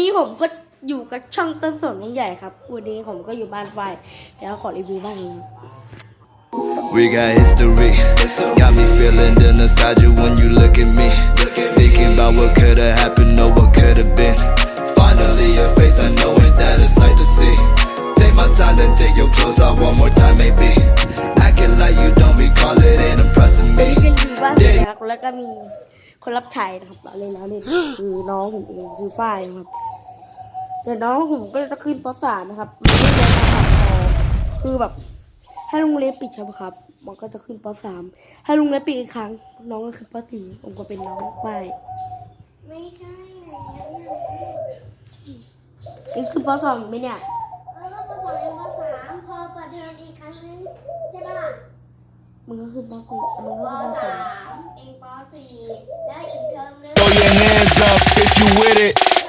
นี่ผมก็อยู่กับช่องต้นสนวงใหญ่ครับ วันนี้ผมก็อยู่บ้านไฟแล้วขอรีวิวบ้านนี้ We got history. Got me feeling the nostalgia when you look at me. Thinking about what could have happened or what could have been. Finally, your face, I know it, that a sight to see. Take my time, then take your clothes off one more time, maybe. Acting like you don't recall it, ain't impressing เป็น me. รีวิวบ้านเสร็จแล้วแล้วก็มีคนรับใช้นะครับเราเล่นแล้วเล่นคือน้องผมเองคือฝ้ายนะครับ เดี๋ยวน้องผมก็จะขึ้นปสามนะครับมันไม่เรียนภาษาพอคือแบบให้โรงเรียนปิดใช่ไหมครับ มันก็จะขึ้นปสามให้โรงเรียนปิดอีกครั้ง น้องก็ขึ้นปสี่ผมก็เป็นน้องฝ้ายไม่ใช่อย่างนั้นนะนี่ขึ้นปสองไหมเนี่ยเออก็ปสองเองปสามพอเปิดเทอมอีกครั้งนึงใช่ปะล่ะมึงก็ขึ้นปสี่มึงป ก็ขึ้นปสสาองมเองปสี่แล้วอีกเทอมนึง Throw your hands up if you with it.